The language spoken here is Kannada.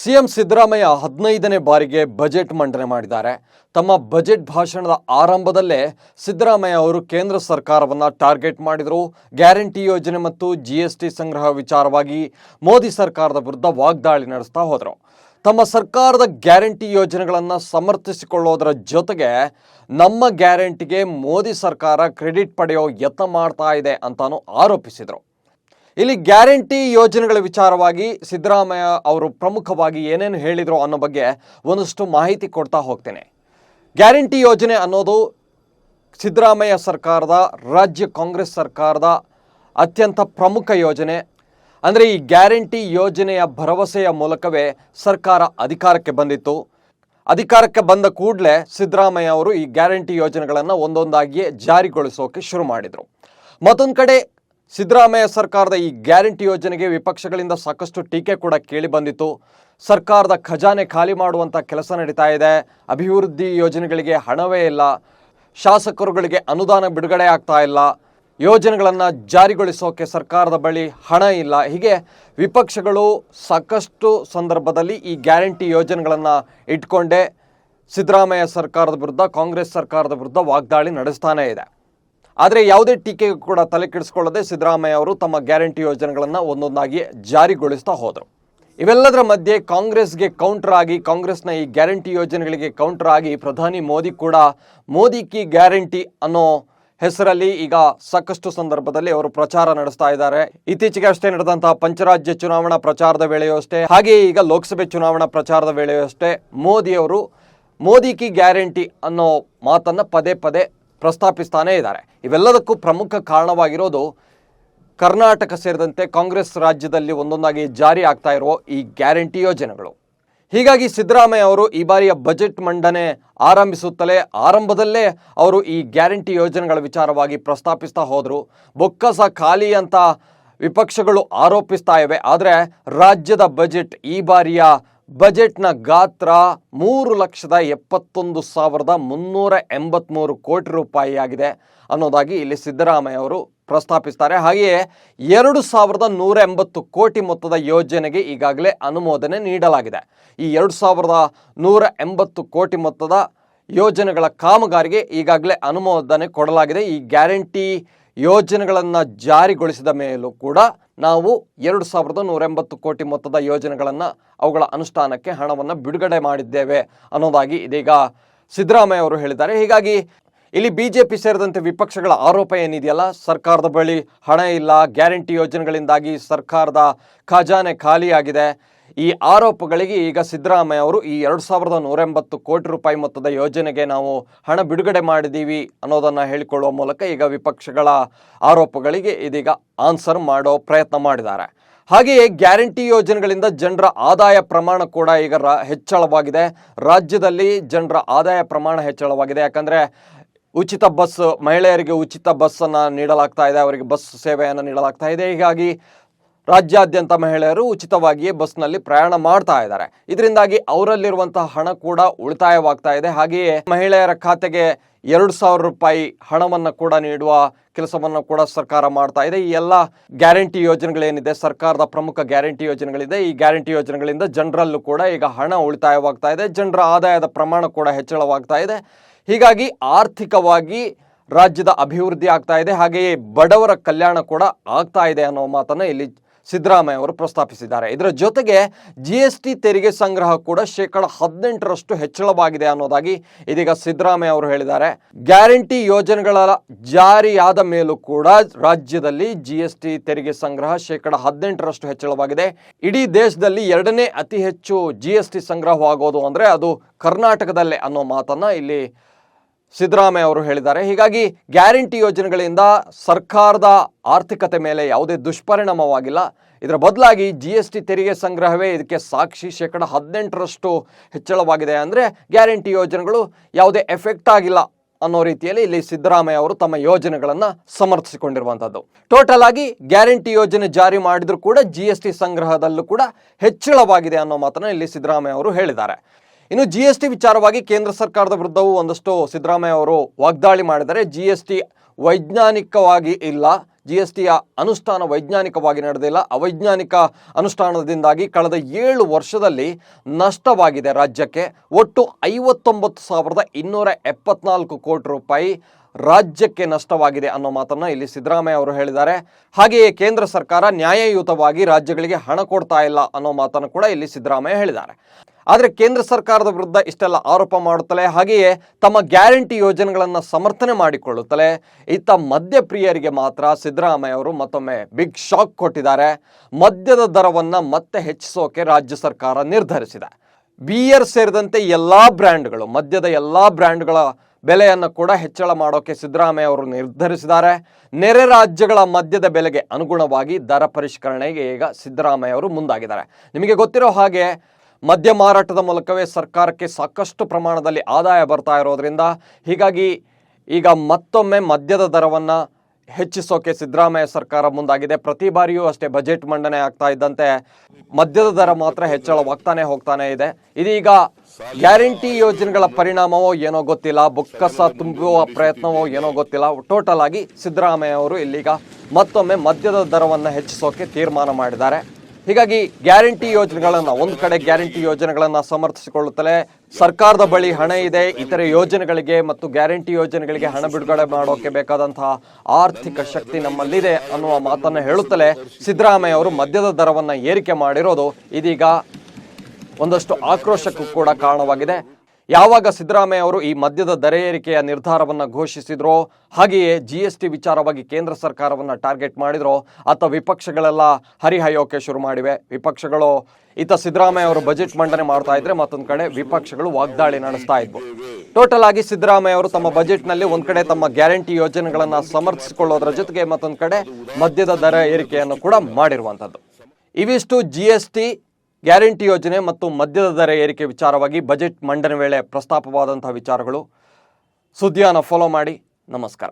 ಸಿಎಂ ಸಿದ್ದರಾಮಯ್ಯ ಹದಿನೈದನೇ ಬಾರಿಗೆ ಬಜೆಟ್ ಮಂಡನೆ ಮಾಡಿದ್ದಾರೆ. ತಮ್ಮ ಬಜೆಟ್ ಭಾಷಣದ ಆರಂಭದಲ್ಲೇ ಸಿದ್ದರಾಮಯ್ಯ ಅವರು ಕೇಂದ್ರ ಸರ್ಕಾರವನ್ನು ಟಾರ್ಗೆಟ್ ಮಾಡಿದರು. ಗ್ಯಾರಂಟಿ ಯೋಜನೆ ಮತ್ತು ಜಿ ಎಸ್ ಟಿ ಸಂಗ್ರಹ ವಿಚಾರವಾಗಿ ಮೋದಿ ಸರ್ಕಾರದ ವಿರುದ್ಧ ವಾಗ್ದಾಳಿ ನಡೆಸ್ತಾ ಹೋದರು. ತಮ್ಮ ಸರ್ಕಾರದ ಗ್ಯಾರಂಟಿ ಯೋಜನೆಗಳನ್ನು ಸಮರ್ಥಿಸಿಕೊಳ್ಳೋದರ ಜೊತೆಗೆ ನಮ್ಮ ಗ್ಯಾರಂಟಿಗೆ ಮೋದಿ ಸರ್ಕಾರ ಕ್ರೆಡಿಟ್ ಪಡೆಯೋ ಯತ್ನ ಮಾಡ್ತಾ ಇದೆ ಅಂತಾನು ಆರೋಪಿಸಿದರು. ಇಲ್ಲಿ ಗ್ಯಾರಂಟಿ ಯೋಜನೆಗಳ ವಿಚಾರವಾಗಿ ಸಿದ್ದರಾಮಯ್ಯ ಅವರು ಪ್ರಮುಖವಾಗಿ ಏನೇನು ಹೇಳಿದರು ಅನ್ನೋ ಬಗ್ಗೆ ಒಂದಷ್ಟು ಮಾಹಿತಿ ಕೊಡ್ತಾ ಹೋಗ್ತೇನೆ. ಗ್ಯಾರಂಟಿ ಯೋಜನೆ ಅನ್ನೋದು ಸಿದ್ದರಾಮಯ್ಯ ಸರ್ಕಾರದ, ರಾಜ್ಯ ಕಾಂಗ್ರೆಸ್ ಸರ್ಕಾರದ ಅತ್ಯಂತ ಪ್ರಮುಖ ಯೋಜನೆ. ಅಂದರೆ ಈ ಗ್ಯಾರಂಟಿ ಯೋಜನೆಯ ಭರವಸೆಯ ಮೂಲಕವೇ ಸರ್ಕಾರ ಅಧಿಕಾರಕ್ಕೆ ಬಂದಿತ್ತು. ಅಧಿಕಾರಕ್ಕೆ ಬಂದ ಕೂಡಲೇ ಸಿದ್ದರಾಮಯ್ಯ ಅವರು ಈ ಗ್ಯಾರಂಟಿ ಯೋಜನೆಗಳನ್ನು ಒಂದೊಂದಾಗಿಯೇ ಜಾರಿಗೊಳಿಸೋಕೆ ಶುರು ಮಾಡಿದರು. ಮತ್ತೊಂದು ಕಡೆ ಸಿದ್ದರಾಮಯ್ಯ ಸರ್ಕಾರದ ಈ ಗ್ಯಾರಂಟಿ ಯೋಜನೆಗೆ ವಿಪಕ್ಷಗಳಿಂದ ಸಾಕಷ್ಟು ಟೀಕೆ ಕೂಡ ಕೇಳಿ ಬಂದಿತ್ತು. ಸರ್ಕಾರದ ಖಜಾನೆ ಖಾಲಿ ಮಾಡುವಂಥ ಕೆಲಸ ನಡೀತಾ ಇದೆ. ಅಭಿವೃದ್ಧಿ ಯೋಜನೆಗಳಿಗೆ ಹಣವೇ ಇಲ್ಲ. ಶಾಸಕರುಗಳಿಗೆ ಅನುದಾನ ಬಿಡುಗಡೆ ಆಗ್ತಾ ಇಲ್ಲ. ಯೋಜನೆಗಳನ್ನು ಜಾರಿಗೊಳಿಸೋಕೆ ಸರ್ಕಾರದ ಬಳಿ ಹಣ ಇಲ್ಲ. ಹೀಗೆ ವಿಪಕ್ಷಗಳು ಸಾಕಷ್ಟು ಸಂದರ್ಭದಲ್ಲಿ ಈ ಗ್ಯಾರಂಟಿ ಯೋಜನೆಗಳನ್ನು ಇಟ್ಕೊಂಡೇ. ಸಿದ್ದರಾಮಯ್ಯ ಸರ್ಕಾರದ ವಿರುದ್ಧ, ಕಾಂಗ್ರೆಸ್ ಸರ್ಕಾರದ ವಿರುದ್ಧ ವಾಗ್ದಾಳಿ ನಡೆಸ್ತಾನೇ ಇದೆ. ಆದರೆ ಯಾವುದೇ ಟೀಕೆಗೂ ಕೂಡ ತಲೆ ಕೆಡಿಸ್ಕೊಳ್ಳದೆ ಸಿದ್ದರಾಮಯ್ಯ ಅವರು ತಮ್ಮ ಗ್ಯಾರಂಟಿ ಯೋಜನೆಗಳನ್ನು ಒಂದೊಂದಾಗಿ ಜಾರಿಗೊಳಿಸ್ತಾ ಹೋದರು. ಇವೆಲ್ಲದರ ಮಧ್ಯೆ ಕಾಂಗ್ರೆಸ್ಗೆ ಕೌಂಟರ್ ಆಗಿ, ಕಾಂಗ್ರೆಸ್ನ ಈ ಗ್ಯಾರಂಟಿ ಯೋಜನೆಗಳಿಗೆ ಕೌಂಟರ್ ಆಗಿ ಪ್ರಧಾನಿ ಮೋದಿ ಕೂಡ ಮೋದಿ ಕಿ ಗ್ಯಾರಂಟಿ ಅನ್ನೋ ಹೆಸರಲ್ಲಿ ಈಗ ಸಾಕಷ್ಟು ಸಂದರ್ಭದಲ್ಲಿ ಅವರು ಪ್ರಚಾರ ನಡೆಸ್ತಾ ಇದ್ದಾರೆ. ಇತ್ತೀಚೆಗೆ ಅಷ್ಟೇ ನಡೆದಂತಹ ಪಂಚರಾಜ್ಯ ಚುನಾವಣಾ ಪ್ರಚಾರದ ವೇಳೆಯೂ ಅಷ್ಟೇ, ಹಾಗೆಯೇ ಈಗ ಲೋಕಸಭೆ ಚುನಾವಣಾ ಪ್ರಚಾರದ ವೇಳೆಯೂ ಅಷ್ಟೇ ಮೋದಿಯವರು ಮೋದಿ ಕಿ ಗ್ಯಾರಂಟಿ ಅನ್ನೋ ಮಾತನ್ನು ಪದೇ ಪದೇ ಪ್ರಸ್ತಾಪಿಸ್ತಾನೇ ಇದ್ದಾರೆ. ಇವೆಲ್ಲದಕ್ಕೂ ಪ್ರಮುಖ ಕಾರಣವಾಗಿರೋದು ಕರ್ನಾಟಕ ಸೇರಿದಂತೆ ಕಾಂಗ್ರೆಸ್ ರಾಜ್ಯದಲ್ಲಿ ಒಂದೊಂದಾಗಿ ಜಾರಿ ಆಗ್ತಾ ಇರುವ ಈ ಗ್ಯಾರಂಟಿ ಯೋಜನೆಗಳು ಹೀಗಾಗಿ ಸಿದ್ದರಾಮಯ್ಯ ಅವರು ಈ ಬಾರಿಯ ಬಜೆಟ್ ಮಂಡನೆ ಆರಂಭಿಸುತ್ತಲೇ ಆರಂಭದಲ್ಲೇ ಅವರು ಈ ಗ್ಯಾರಂಟಿ ಯೋಜನೆಗಳ ವಿಚಾರವಾಗಿ ಪ್ರಸ್ತಾಪಿಸ್ತಾ ಹೋದರು. ಬೊಕ್ಕಸ ಖಾಲಿ ಅಂತ ವಿಪಕ್ಷಗಳು ಆರೋಪಿಸ್ತಾ ಇವೆ. ಆದರೆ ರಾಜ್ಯದ ಬಜೆಟ್ ಈ ಬಾರಿಯ ಬಜೆಟ್ನ ಗಾತ್ರ ಮೂರು ಲಕ್ಷದ ಎಪ್ಪತ್ತೊಂದು ಸಾವಿರದ ಮುನ್ನೂರ ಎಂಬತ್ತ್ಮೂರು ಕೋಟಿ ರೂಪಾಯಿ ಆಗಿದೆ ಅನ್ನೋದಾಗಿ ಇಲ್ಲಿ ಸಿದ್ದರಾಮಯ್ಯ ಅವರು ಪ್ರಸ್ತಾಪಿಸ್ತಾರೆ. ಹಾಗೆಯೇ ಎರಡು ಸಾವಿರದ ನೂರ ಎಂಬತ್ತು ಕೋಟಿ ಮೊತ್ತದ ಯೋಜನೆಗೆ ಈಗಾಗಲೇ ಅನುಮೋದನೆ ನೀಡಲಾಗಿದೆ. ಈ ಎರಡು ಸಾವಿರದ ನೂರ ಎಂಬತ್ತು ಕೋಟಿ ಮೊತ್ತದ ಯೋಜನೆಗಳ ಕಾಮಗಾರಿಗೆ ಈಗಾಗಲೇ ಅನುಮೋದನೆ ಕೊಡಲಾಗಿದೆ. ಈ ಗ್ಯಾರಂಟಿ ಯೋಜನೆಗಳನ್ನು ಜಾರಿಗೊಳಿಸಿದ ಮೇಲೂ ಕೂಡ ನಾವು ಎರಡು ಸಾವಿರದ ನೂರ ಎಂಬತ್ತು ಕೋಟಿ ಮೊತ್ತದ ಯೋಜನೆಗಳನ್ನು ಅವುಗಳ ಅನುಷ್ಠಾನಕ್ಕೆ ಹಣವನ್ನು ಬಿಡುಗಡೆ ಮಾಡಿದ್ದೇವೆ ಅನ್ನೋದಾಗಿ ಇದೀಗ ಸಿದ್ದರಾಮಯ್ಯ ಅವರು ಹೇಳಿದ್ದಾರೆ. ಹೀಗಾಗಿ ಇಲ್ಲಿ ಬಿಜೆಪಿ ಸೇರಿದಂತೆ ವಿಪಕ್ಷಗಳ ಆರೋಪ ಏನಿದೆಯಲ್ಲ, ಸರ್ಕಾರದ ಬಳಿ ಹಣ ಇಲ್ಲ, ಗ್ಯಾರಂಟಿ ಯೋಜನೆಗಳಿಂದಾಗಿ ಸರ್ಕಾರದ ಖಜಾನೆ ಖಾಲಿಯಾಗಿದೆ ಈ ಆರೋಪಗಳಿಗೆ ಈಗ ಸಿದ್ದರಾಮಯ್ಯ ಅವರು ಈ ಎರಡು ಸಾವಿರದ ನೂರ ಎಂಬತ್ತು ಕೋಟಿ ರೂಪಾಯಿ ಮೊತ್ತದ ಯೋಜನೆಗೆ ನಾವು ಹಣ ಬಿಡುಗಡೆ ಮಾಡಿದ್ದೀವಿ ಅನ್ನೋದನ್ನು ಹೇಳಿಕೊಳ್ಳುವ ಮೂಲಕ ಈಗ ವಿಪಕ್ಷಗಳ ಆರೋಪಗಳಿಗೆ ಇದೀಗ ಆನ್ಸರ್ ಮಾಡೋ ಪ್ರಯತ್ನ ಮಾಡಿದ್ದಾರೆ. ಹಾಗೆಯೇ ಗ್ಯಾರಂಟಿ ಯೋಜನೆಗಳಿಂದ ಜನರ ಆದಾಯ ಪ್ರಮಾಣ ಕೂಡ ಈಗ ರಾ ಹೆಚ್ಚಳವಾಗಿದೆ. ರಾಜ್ಯದಲ್ಲಿ ಜನರ ಆದಾಯ ಪ್ರಮಾಣ ಹೆಚ್ಚಳವಾಗಿದೆ. ಯಾಕಂದರೆ ಉಚಿತ ಬಸ್ ಮಹಿಳೆಯರಿಗೆ ಉಚಿತ ಬಸ್ಸನ್ನು ನೀಡಲಾಗ್ತಾ ಇದೆ. ಅವರಿಗೆ ಬಸ್ ಸೇವೆಯನ್ನು ನೀಡಲಾಗ್ತಾ ಇದೆ. ಹೀಗಾಗಿ ರಾಜ್ಯಾದ್ಯಂತ ಮಹಿಳೆಯರು ಉಚಿತವಾಗಿಯೇ ಬಸ್ನಲ್ಲಿ ಪ್ರಯಾಣ ಮಾಡ್ತಾ ಇದ್ದಾರೆ. ಇದರಿಂದಾಗಿ ಅವರಲ್ಲಿರುವಂತಹ ಹಣ ಕೂಡ ಉಳಿತಾಯವಾಗ್ತಾ ಇದೆ. ಹಾಗೆಯೇ ಮಹಿಳೆಯರ ಖಾತೆಗೆ ಎರಡು ಸಾವಿರ ರೂಪಾಯಿ ಹಣವನ್ನು ಕೂಡ ನೀಡುವ ಕೆಲಸವನ್ನು ಕೂಡ ಸರ್ಕಾರ ಮಾಡ್ತಾ ಇದೆ. ಈ ಎಲ್ಲ ಗ್ಯಾರಂಟಿ ಯೋಜನೆಗಳೇನಿದೆ, ಸರ್ಕಾರದ ಪ್ರಮುಖ ಗ್ಯಾರಂಟಿ ಯೋಜನೆಗಳಿದೆ. ಈ ಗ್ಯಾರಂಟಿ ಯೋಜನೆಗಳಿಂದ ಜನರಲ್ಲೂ ಕೂಡ ಈಗ ಹಣ ಉಳಿತಾಯವಾಗ್ತಾ ಇದೆ. ಜನರ ಆದಾಯದ ಪ್ರಮಾಣ ಕೂಡ ಹೆಚ್ಚಳವಾಗ್ತಾ ಇದೆ. ಹೀಗಾಗಿ ಆರ್ಥಿಕವಾಗಿ ರಾಜ್ಯದ ಅಭಿವೃದ್ಧಿ ಆಗ್ತಾ ಇದೆ. ಹಾಗೆಯೇ ಬಡವರ ಕಲ್ಯಾಣ ಕೂಡ ಆಗ್ತಾ ಇದೆ ಅನ್ನೋ ಮಾತನ್ನು ಇಲ್ಲಿ ಸಿದ್ದರಾಮಯ್ಯ ಅವರು ಪ್ರಸ್ತಾಪಿಸಿದ್ದಾರೆ. ಇದರ ಜೊತೆಗೆ ಜಿ ಎಸ್ ಟಿ ತೆರಿಗೆ ಸಂಗ್ರಹ ಕೂಡ ಶೇಕಡ ಹದಿನೆಂಟರಷ್ಟು ಹೆಚ್ಚಳವಾಗಿದೆ ಅನ್ನೋದಾಗಿ ಇದೀಗ ಸಿದ್ದರಾಮಯ್ಯ ಅವರು ಹೇಳಿದ್ದಾರೆ. ಗ್ಯಾರಂಟಿ ಯೋಜನೆಗಳ ಜಾರಿಯಾದ ಮೇಲೂ ಕೂಡ ರಾಜ್ಯದಲ್ಲಿ ಜಿ ಎಸ್ ಟಿ ತೆರಿಗೆ ಸಂಗ್ರಹ ಶೇಕಡ ಹದಿನೆಂಟರಷ್ಟು ಹೆಚ್ಚಳವಾಗಿದೆ. ಇಡೀ ದೇಶದಲ್ಲಿ ಎರಡನೇ ಅತಿ ಹೆಚ್ಚು ಜಿ ಎಸ್ ಟಿ ಸಂಗ್ರಹವಾಗೋದು ಅಂದರೆ ಅದು ಕರ್ನಾಟಕದಲ್ಲೇ ಅನ್ನೋ ಮಾತನ್ನು ಇಲ್ಲಿ ಸಿದ್ದರಾಮಯ್ಯ ಅವರು ಹೇಳಿದ್ದಾರೆ. ಹೀಗಾಗಿ ಗ್ಯಾರಂಟಿ ಯೋಜನೆಗಳಿಂದ ಸರ್ಕಾರದ ಆರ್ಥಿಕತೆ ಮೇಲೆ ಯಾವುದೇ ದುಷ್ಪರಿಣಾಮವಾಗಿಲ್ಲ. ಇದರ ಬದಲಾಗಿ ಜಿ ಎಸ್ ಟಿ ತೆರಿಗೆ ಸಂಗ್ರಹವೇ ಇದಕ್ಕೆ ಸಾಕ್ಷಿ ಶೇಕಡ ಹದಿನೆಂಟರಷ್ಟು ಹೆಚ್ಚಳವಾಗಿದೆ ಅಂದರೆ ಗ್ಯಾರಂಟಿ ಯೋಜನೆಗಳು ಯಾವುದೇ ಎಫೆಕ್ಟ್ ಆಗಿಲ್ಲ ಅನ್ನೋ ರೀತಿಯಲ್ಲಿ ಇಲ್ಲಿ ಸಿದ್ದರಾಮಯ್ಯ ಅವರು ತಮ್ಮ ಯೋಜನೆಗಳನ್ನು ಸಮರ್ಥಿಸಿಕೊಂಡಿರುವಂಥದ್ದು ಟೋಟಲ್ ಆಗಿ ಗ್ಯಾರಂಟಿ ಯೋಜನೆ ಜಾರಿ ಮಾಡಿದರೂ ಕೂಡ ಜಿ ಎಸ್ ಟಿ ಸಂಗ್ರಹದಲ್ಲೂ ಕೂಡ ಹೆಚ್ಚಳವಾಗಿದೆ ಅನ್ನೋ ಮಾತನ್ನು ಇಲ್ಲಿ ಸಿದ್ದರಾಮಯ್ಯ ಅವರು ಹೇಳಿದ್ದಾರೆ. ಇನ್ನು ಜಿ ಎಸ್ ಟಿ ವಿಚಾರವಾಗಿ ಕೇಂದ್ರ ಸರ್ಕಾರದ ವಿರುದ್ಧವೂ ಒಂದಷ್ಟು ಸಿದ್ದರಾಮಯ್ಯ ಅವರು ವಾಗ್ದಾಳಿ ಮಾಡಿದರೆ ಜಿ ಎಸ್ ಟಿ ವೈಜ್ಞಾನಿಕವಾಗಿ ಇಲ್ಲ. ಜಿ ಎಸ್ ಟಿಯ ಅನುಷ್ಠಾನ ವೈಜ್ಞಾನಿಕವಾಗಿ ನಡೆದಿಲ್ಲ ಅವೈಜ್ಞಾನಿಕ ಅನುಷ್ಠಾನದಿಂದಾಗಿ ಕಳೆದ ಏಳು ವರ್ಷದಲ್ಲಿ ನಷ್ಟವಾಗಿದೆ ರಾಜ್ಯಕ್ಕೆ. ಒಟ್ಟು ಐವತ್ತೊಂಬತ್ತು ಸಾವಿರದ ಇನ್ನೂರ ಎಪ್ಪತ್ನಾಲ್ಕು ಕೋಟಿ ರೂಪಾಯಿ ರಾಜ್ಯಕ್ಕೆ ನಷ್ಟವಾಗಿದೆ ಅನ್ನೋ ಮಾತನ್ನು ಇಲ್ಲಿ ಸಿದ್ದರಾಮಯ್ಯ ಅವರು ಹೇಳಿದ್ದಾರೆ. ಹಾಗೆಯೇ ಕೇಂದ್ರ ಸರ್ಕಾರ ನ್ಯಾಯಯುತವಾಗಿ ರಾಜ್ಯಗಳಿಗೆ ಹಣ ಕೊಡ್ತಾ ಇಲ್ಲ ಅನ್ನೋ ಮಾತನ್ನು ಕೂಡ ಇಲ್ಲಿ ಸಿದ್ದರಾಮಯ್ಯ ಹೇಳಿದ್ದಾರೆ. ಆದರೆ ಕೇಂದ್ರ ಸರ್ಕಾರದ ವಿರುದ್ಧ ಇಷ್ಟೆಲ್ಲ ಆರೋಪ ಮಾಡುತ್ತಲೇ ಹಾಗೆಯೇ ತಮ್ಮ ಗ್ಯಾರಂಟಿ ಯೋಜನೆಗಳನ್ನು ಸಮರ್ಥನೆ ಮಾಡಿಕೊಳ್ಳುತ್ತಲೇ ಇತ್ತ ಮದ್ಯ ಪ್ರಿಯರಿಗೆ ಮಾತ್ರ ಸಿದ್ದರಾಮಯ್ಯ ಅವರು ಮತ್ತೊಮ್ಮೆ ಬಿಗ್ ಶಾಕ್ ಕೊಟ್ಟಿದ್ದಾರೆ. ಮದ್ಯದ ದರವನ್ನು ಮತ್ತೆ ಹೆಚ್ಚಿಸೋಕೆ ರಾಜ್ಯ ಸರ್ಕಾರ ನಿರ್ಧರಿಸಿದೆ. ಬಿಯರ್ ಸೇರಿದಂತೆ ಎಲ್ಲ ಬ್ರ್ಯಾಂಡ್ಗಳು, ಮದ್ಯದ ಎಲ್ಲ ಬ್ರ್ಯಾಂಡ್ಗಳ ಬೆಲೆಯನ್ನು ಕೂಡ ಹೆಚ್ಚಳ ಮಾಡೋಕೆ ಸಿದ್ದರಾಮಯ್ಯ ಅವರು ನಿರ್ಧರಿಸಿದ್ದಾರೆ. ನೆರೆ ರಾಜ್ಯಗಳ ಮದ್ಯದ ಬೆಲೆಗೆ ಅನುಗುಣವಾಗಿ ದರ ಪರಿಷ್ಕರಣೆಗೆ ಈಗ ಸಿದ್ದರಾಮಯ್ಯ ಅವರು ಮುಂದಾಗಿದ್ದಾರೆ. ನಿಮಗೆ ಗೊತ್ತಿರೋ ಹಾಗೆ ಮದ್ಯ ಮಾರಾಟದ ಮೂಲಕವೇ ಸರ್ಕಾರಕ್ಕೆ ಸಾಕಷ್ಟು ಪ್ರಮಾಣದಲ್ಲಿ ಆದಾಯ ಬರ್ತಾ ಇರೋದ್ರಿಂದ ಹೀಗಾಗಿ ಈಗ ಮತ್ತೊಮ್ಮೆ ಮದ್ಯದ ದರವನ್ನು ಹೆಚ್ಚಿಸೋಕೆ ಸಿದ್ದರಾಮಯ್ಯ ಸರ್ಕಾರ ಮುಂದಾಗಿದೆ. ಪ್ರತಿ ಬಾರಿಯೂ ಅಷ್ಟೇ ಬಜೆಟ್ ಮಂಡನೆ ಆಗ್ತಾ ಇದ್ದಂತೆ ಮದ್ಯದ ದರ ಮಾತ್ರ ಹೆಚ್ಚಳವಾಗ್ತಾನೆ ಹೋಗ್ತಾನೆ ಇದೆ. ಇದೀಗ ಗ್ಯಾರಂಟಿ ಯೋಜನೆಗಳ ಪರಿಣಾಮವೋ ಏನೋ ಗೊತ್ತಿಲ್ಲ, ಬುಕ್ಕಸ ತುಂಬುವ ಪ್ರಯತ್ನವೋ ಏನೋ ಗೊತ್ತಿಲ್ಲ. ಟೋಟಲ್ ಆಗಿ ಸಿದ್ದರಾಮಯ್ಯ ಅವರು ಇಲ್ಲಿಗ ಮತ್ತೊಮ್ಮೆ ಮದ್ಯದ ದರವನ್ನು ಹೆಚ್ಚಿಸೋಕೆ ತೀರ್ಮಾನ ಮಾಡಿದ್ದಾರೆ. ಹೀಗಾಗಿ ಗ್ಯಾರಂಟಿ ಯೋಜನೆಗಳನ್ನು, ಒಂದು ಕಡೆ ಗ್ಯಾರಂಟಿ ಯೋಜನೆಗಳನ್ನು ಸಮರ್ಥಿಸಿಕೊಳ್ಳುತ್ತಲೇ ಸರ್ಕಾರದ ಬಳಿ ಹಣ ಇದೆ, ಇತರೆ ಯೋಜನೆಗಳಿಗೆ ಮತ್ತು ಗ್ಯಾರಂಟಿ ಯೋಜನೆಗಳಿಗೆ ಹಣ ಬಿಡುಗಡೆ ಮಾಡೋಕೆ ಬೇಕಾದಂತಹ ಆರ್ಥಿಕ ಶಕ್ತಿ ನಮ್ಮಲ್ಲಿದೆ ಅನ್ನುವ ಮಾತನ್ನು ಹೇಳುತ್ತಲೇ ಸಿದ್ದರಾಮಯ್ಯ ಅವರು ಮದ್ಯದ ದರವನ್ನು ಏರಿಕೆ ಮಾಡಿರೋದು ಇದೀಗ ಒಂದಷ್ಟು ಆಕ್ರೋಶಕ್ಕೂ ಕೂಡ ಕಾರಣವಾಗಿದೆ. ಯಾವಾಗ ಸಿದ್ದರಾಮಯ್ಯ ಅವರು ಈ ಮದ್ಯದ ದರ ಏರಿಕೆಯ ನಿರ್ಧಾರವನ್ನು ಘೋಷಿಸಿದ್ರೋ, ಹಾಗೆಯೇ ಜಿ ಎಸ್ ಟಿ ವಿಚಾರವಾಗಿ ಕೇಂದ್ರ ಸರ್ಕಾರವನ್ನು ಟಾರ್ಗೆಟ್ ಮಾಡಿದ್ರೋ, ಆತ ವಿಪಕ್ಷಗಳೆಲ್ಲ ಹರಿಹಾಯೋಕೆ ಶುರು ಮಾಡಿವೆ. ವಿಪಕ್ಷಗಳು, ಈತ ಸಿದ್ದರಾಮಯ್ಯ ಅವರು ಬಜೆಟ್ ಮಂಡನೆ ಮಾಡ್ತಾ ಇದ್ರೆ ಮತ್ತೊಂದು ಕಡೆ ವಿಪಕ್ಷಗಳು ವಾಗ್ದಾಳಿ ನಡೆಸ್ತಾ ಇದ್ವು. ಟೋಟಲ್ ಆಗಿ ಸಿದ್ದರಾಮಯ್ಯ ಅವರು ತಮ್ಮ ಬಜೆಟ್ನಲ್ಲಿ ಒಂದ್ ಕಡೆ ತಮ್ಮ ಗ್ಯಾರಂಟಿ ಯೋಜನೆಗಳನ್ನ ಸಮರ್ಥಿಸಿಕೊಳ್ಳೋದ್ರ ಜೊತೆಗೆ ಮತ್ತೊಂದು ಕಡೆ ಮದ್ಯದ ದರ ಏರಿಕೆಯನ್ನು ಕೂಡ ಮಾಡಿರುವಂಥದ್ದು ಇವಿಷ್ಟು ಜಿ ಎಸ್ ಟಿ ಗ್ಯಾರಂಟಿ ಯೋಜನೆ ಮತ್ತು ಮದ್ಯದ ದರ ಏರಿಕೆ ವಿಚಾರವಾಗಿ ಬಜೆಟ್ ಮಂಡನೆ ವೇಳೆ ಪ್ರಸ್ತಾಪವಾದಂತಹ ವಿಚಾರಗಳು. ಸುದ್ದಿಯನ್ನು ಫಾಲೋ ಮಾಡಿ. ನಮಸ್ಕಾರ.